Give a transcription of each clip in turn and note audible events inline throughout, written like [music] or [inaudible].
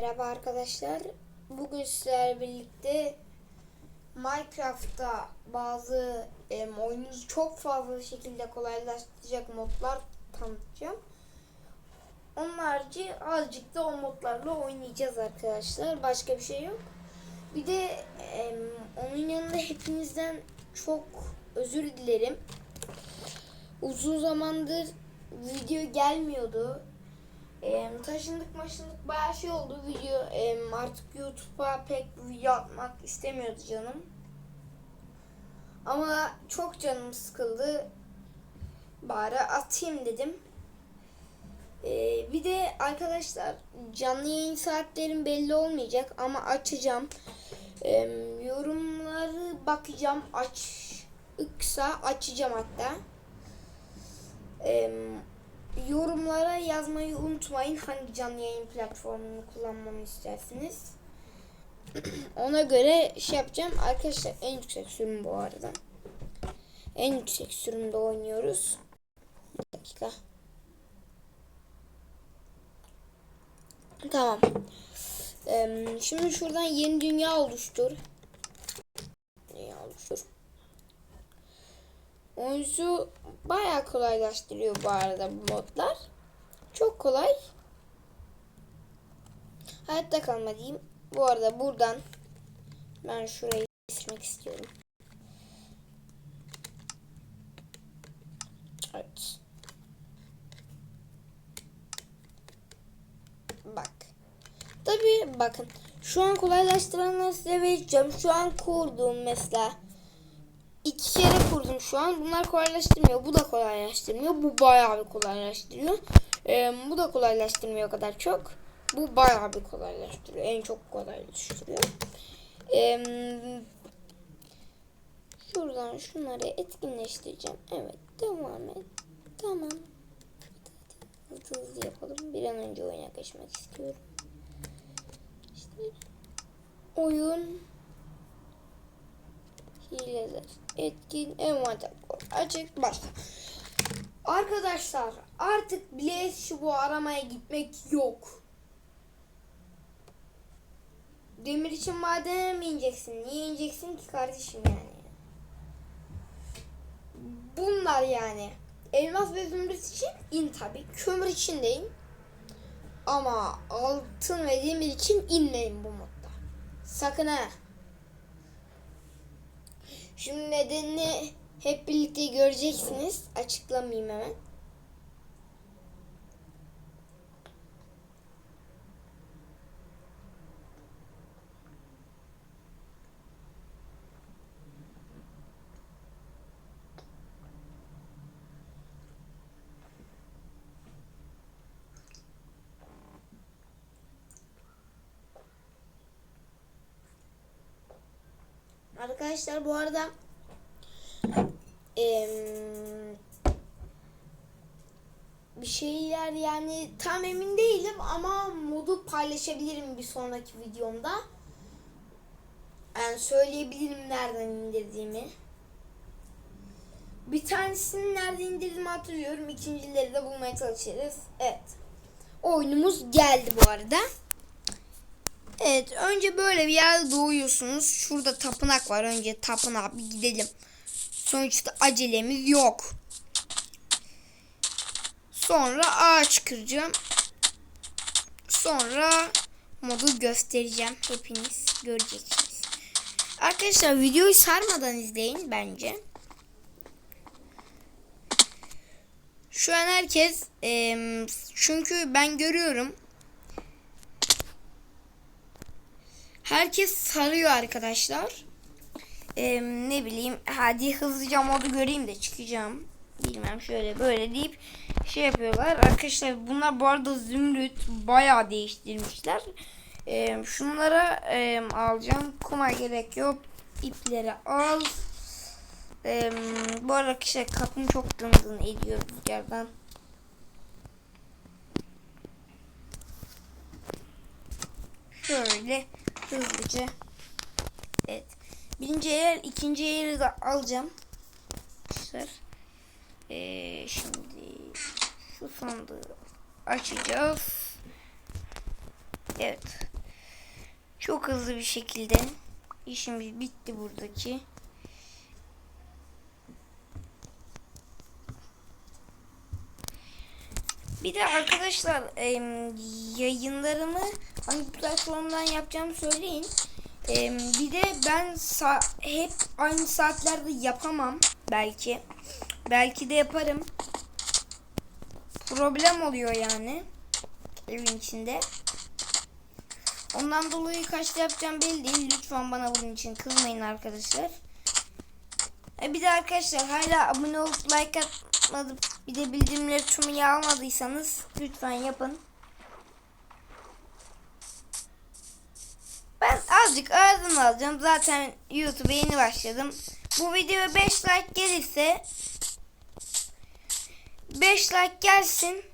Merhaba arkadaşlar. Bugün sizlerle birlikte Minecraft'ta bazı em, oyununuzu çok fazla şekilde kolaylaştıracak modlar tanıtacağım. Onun harici azıcık da o modlarla oynayacağız arkadaşlar. Başka bir şey yok. Bir de em, onun yanında hepinizden çok özür dilerim. Uzun zamandır video gelmiyordu. Ee, taşındık maşındık bayağı şey oldu video em, artık YouTube'a pek video atmak istemiyordu canım. Ama çok canım sıkıldı. Bari atayım dedim. Ee, bir de arkadaşlar canlı yayın saatlerim belli olmayacak ama açacağım. Em, yorumları bakacağım açıksa açacağım hatta. Em, yorumlara yazmayı unutmayın hangi canlı yayın platformunu kullanmamı istersiniz. [clears throat] Ona göre şey yapacağım. Arkadaşlar en yüksek sürüm bu arada. En yüksek sürümde oynuyoruz. Bir dakika. Tamam. Ee, şimdi şuradan yeni dünya oluştur. Dünya oluştur. Oyuncu bayağı kolaylaştırıyor bu arada bu modlar. Çok kolay. Hayatta kalma diyeyim. Bu arada buradan ben şurayı seçmek istiyorum. Evet. Bak. Tabii bakın. Şu an kolaylaştıranları size vereceğim. Şu an kurduğum mesela iki kere kurdum şu an. Bunlar kolaylaştırmıyor. Bu da kolaylaştırmıyor. Bu bayağı bir kolaylaştırıyor. Ee, bu da kolaylaştırmıyor kadar çok. Bu bayağı bir kolaylaştırıyor. En çok kolaylaştırıyor. Ee, şuradan şunları etkinleştireceğim. Evet. Devam et. Tamam. Hızlı hızlı yapalım. Bir an önce oyuna geçmek istiyorum. İşte oyun hileler etkin envanter. Açık başla. Arkadaşlar artık Blaze şu bu aramaya gitmek yok. Demir için madene mi ineceksin? Niye ineceksin ki kardeşim yani? Bunlar yani. Elmas ve zümrüt için in tabi. Kömür için de in. Ama altın ve demir için inmeyin bu modda. Sakın ha. Şimdi nedenini hep birlikte göreceksiniz. Açıklamayayım hemen. Arkadaşlar bu arada bir şeyler yani tam emin değilim ama modu paylaşabilirim bir sonraki videomda. Yani söyleyebilirim nereden indirdiğimi. Bir tanesini nerede indirdiğimi hatırlıyorum. İkincileri de bulmaya çalışırız. Evet. Oyunumuz geldi bu arada. Evet önce böyle bir yerde doğuyorsunuz. Şurada tapınak var. Önce tapınağa bir gidelim. Sonuçta acelemiz yok. Sonra ağaç kıracağım. Sonra modu göstereceğim. Hepiniz göreceksiniz. Arkadaşlar videoyu sarmadan izleyin bence. Şu an herkes çünkü ben görüyorum Herkes sarıyor arkadaşlar. Ee, ne bileyim hadi hızlıca modu göreyim de çıkacağım. Bilmem şöyle böyle deyip şey yapıyorlar. Arkadaşlar bunlar bu arada zümrüt bayağı değiştirmişler. Ee, şunlara e, alacağım. Kuma gerek yok. İpleri al. Ee, bu arada arkadaşlar kapım çok dın dın ediyor rüzgardan. Şöyle hızlıca. Evet. Birinci yer, ikinci yeri de alacağım. Arkadaşlar. Ee, şimdi şu sandığı açacağız. Evet. Çok hızlı bir şekilde işimiz bitti buradaki. Bir de arkadaşlar em, yayınlarımı hangi platformdan yapacağımı söyleyin. Em, bir de ben hep aynı saatlerde yapamam belki. Belki de yaparım. Problem oluyor yani evin içinde. Ondan dolayı kaçta yapacağım belli değil. Lütfen bana bunun için kızmayın arkadaşlar. E bir de arkadaşlar hala abone olup like atmadıp bir de bildirimleri tümüyle almadıysanız lütfen yapın. Ben azıcık aradan alacağım. Zaten YouTube'a yeni başladım. Bu videoya 5 like gelirse 5 like gelsin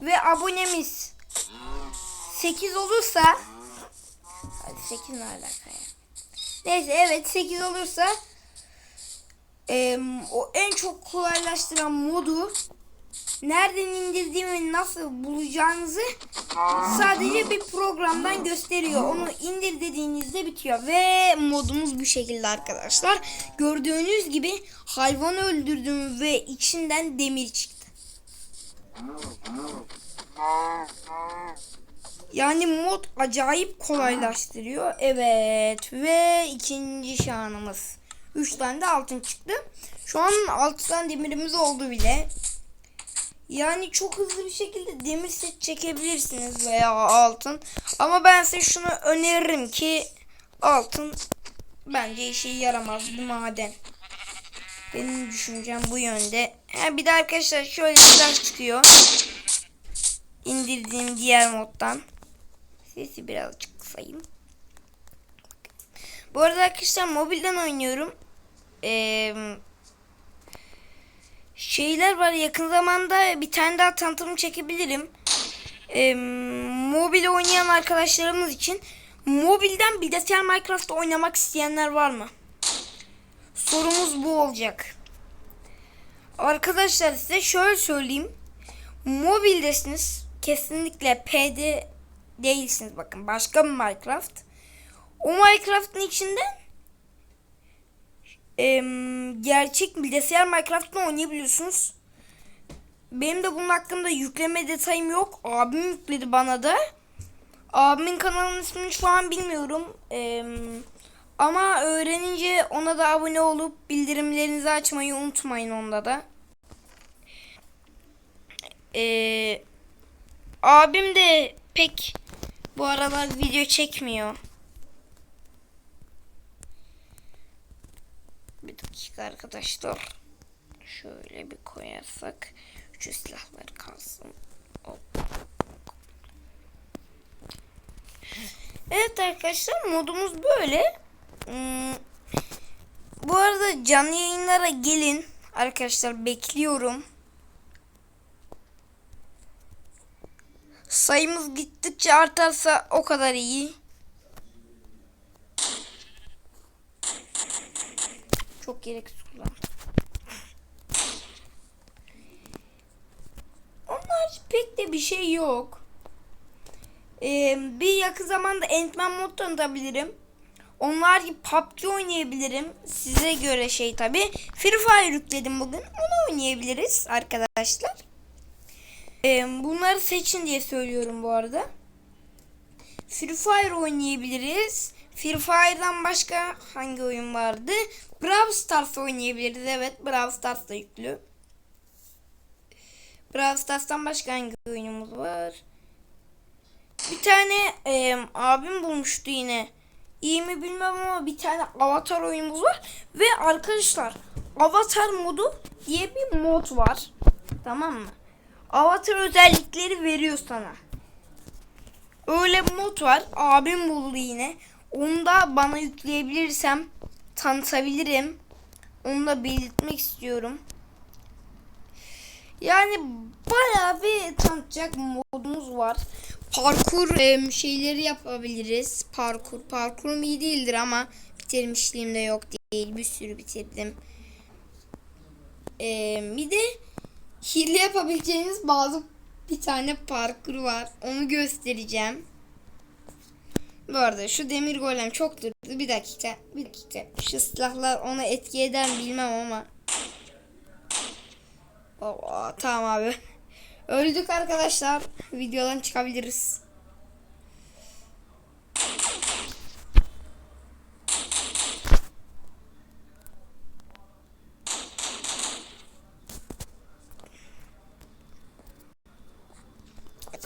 ve abonemiz 8 olursa Hadi 8 ne alaka ya? Neyse evet 8 olursa em, o en çok kolaylaştıran modu nereden indirdiğimi nasıl bulacağınızı sadece bir programdan gösteriyor. Onu indir dediğinizde bitiyor ve modumuz bu şekilde arkadaşlar. Gördüğünüz gibi hayvan öldürdüm ve içinden demir çıktı. Yani mod acayip kolaylaştırıyor. Evet ve ikinci şanımız. 3 tane de altın çıktı. Şu an 6 tane demirimiz oldu bile. Yani çok hızlı bir şekilde demir set çekebilirsiniz veya altın. Ama ben size şunu öneririm ki altın bence işe yaramaz bir maden. Benim düşüncem bu yönde. Ha, bir de arkadaşlar şöyle silah çıkıyor. İndirdiğim diğer moddan. Sesi birazcık kısayım. Bu arada arkadaşlar mobilden oynuyorum. Şeyler var yakın zamanda bir tane daha tanıtımı çekebilirim. Ee, mobil oynayan arkadaşlarımız için mobilden bilgisayar Minecraft oynamak isteyenler var mı? Sorumuz bu olacak. Arkadaşlar size şöyle söyleyeyim. Mobildesiniz. Kesinlikle PD değilsiniz bakın. Başka bir Minecraft. O Minecraft'ın içinden em, gerçek bilgisayar Minecraft'ını oynayabiliyorsunuz. Benim de bunun hakkında yükleme detayım yok. Abim yükledi bana da. Abimin kanalının ismini şu an bilmiyorum. Em, ama öğrenince ona da abone olup bildirimlerinizi açmayı unutmayın onda da. Ee, abim de pek bu aralar video çekmiyor. Bir dakika arkadaşlar. Şöyle bir koyarsak şu silahlar kalsın. Hop. Evet arkadaşlar modumuz böyle. Hmm, bu arada canlı yayınlara gelin. Arkadaşlar bekliyorum. Sayımız gittikçe artarsa o kadar iyi. Çok gereksiz kullandım. Onlar pek de bir şey yok. Ee, bir yakın zamanda Ant-Man mod tanıtabilirim. Onlar gibi PUBG oynayabilirim. Size göre şey tabi. Free Fire yükledim bugün. Onu oynayabiliriz arkadaşlar. Ee, bunları seçin diye söylüyorum bu arada. Free Fire oynayabiliriz. Free Fire'dan başka hangi oyun vardı? Brawl Stars oynayabiliriz. Evet Brawl Stars da yüklü. Brawl Stars'tan başka hangi oyunumuz var? Bir tane e, abim bulmuştu yine. İyi mi bilmem ama bir tane avatar oyunumuz var. Ve arkadaşlar avatar modu diye bir mod var. Tamam mı? Avatar özellikleri veriyor sana. Öyle bir mod var. Abim buldu yine. Onu da bana yükleyebilirsem tanıtabilirim. Onu da belirtmek istiyorum. Yani bayağı bir tanıtacak modumuz var. Parkur em, şeyleri yapabiliriz. Parkur. Parkurum iyi değildir ama bitirmişliğim de yok değil. Bir sürü bitirdim. Em, bir de hile yapabileceğiniz bazı bir tane parkur var. Onu göstereceğim. Bu arada şu demir golem çok durdu. Bir dakika. Bir dakika. Şu silahlar ona etki eder bilmem ama. Oo, tamam abi. Öldük arkadaşlar. Videodan çıkabiliriz.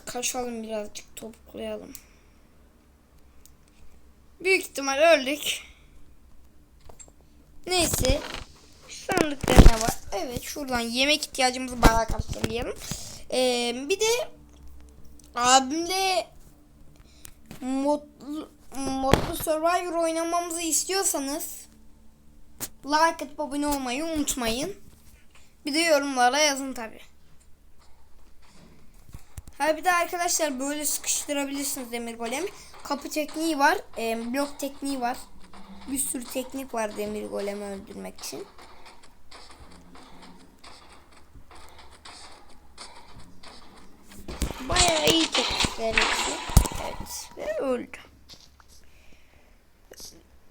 Kaçalım birazcık topuklayalım. Büyük ihtimal öldük. Neyse. Sandıkta ne var? Evet şuradan yemek ihtiyacımızı bayağı karşılayalım. Ee, bir de abimle modlu, modlu Survivor oynamamızı istiyorsanız like atıp abone olmayı unutmayın. Bir de yorumlara yazın tabi. Ha bir de arkadaşlar böyle sıkıştırabilirsiniz demir golemi. Kapı tekniği var, e, blok tekniği var. Bir sürü teknik var demir golemi öldürmek için. Bayağı iyi teknikler. Evet ve öldü.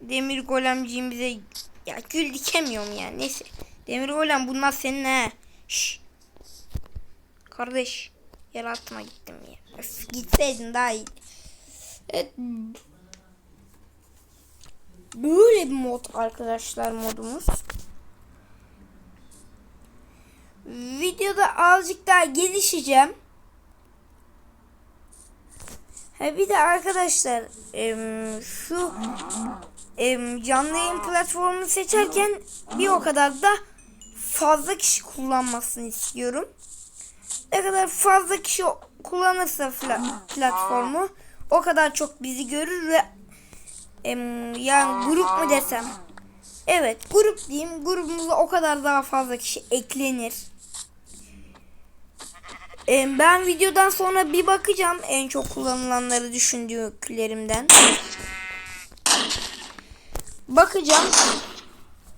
Demir golemciğim bize ya gül dikemiyorum yani neyse. Demir golem bunlar senin he. Şş. Kardeş yere atma gittim ya. Öf, gitseydin daha iyi. Evet. Böyle bir mod arkadaşlar modumuz. Videoda azıcık daha gelişeceğim. Ha bir de arkadaşlar şu canlı yayın platformunu seçerken bir o kadar da fazla kişi kullanmasını istiyorum. Ne kadar fazla kişi kullanırsa platformu o kadar çok bizi görür ve em, yani grup mu desem evet grup diyeyim grubumuza o kadar daha fazla kişi eklenir. Em, ben videodan sonra bir bakacağım en çok kullanılanları düşündüklerimden. Bakacağım.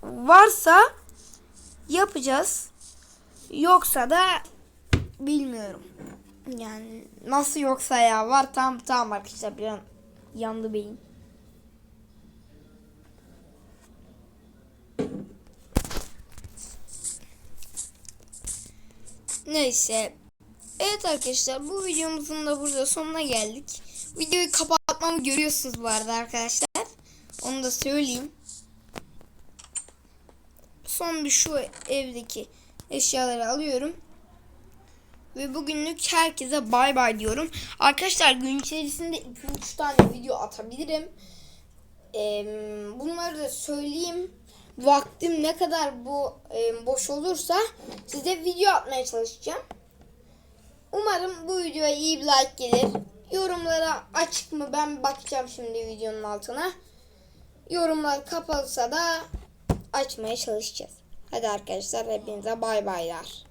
Varsa yapacağız. Yoksa da bilmiyorum. Yani nasıl yoksa ya var tam tamam arkadaşlar bir an yandı beyin. Neyse. Evet arkadaşlar bu videomuzun da burada sonuna geldik. Videoyu kapatmamı görüyorsunuz bu arada arkadaşlar. Onu da söyleyeyim. Son bir şu evdeki eşyaları alıyorum. Ve bugünlük herkese bay bay diyorum. Arkadaşlar gün içerisinde 2-3 tane video atabilirim. Ee, bunları da söyleyeyim. Vaktim ne kadar bu e, boş olursa size video atmaya çalışacağım. Umarım bu videoya iyi bir like gelir. Yorumlara açık mı ben bakacağım şimdi videonun altına. Yorumlar kapalıysa da açmaya çalışacağız. Hadi arkadaşlar hepinize bay baylar.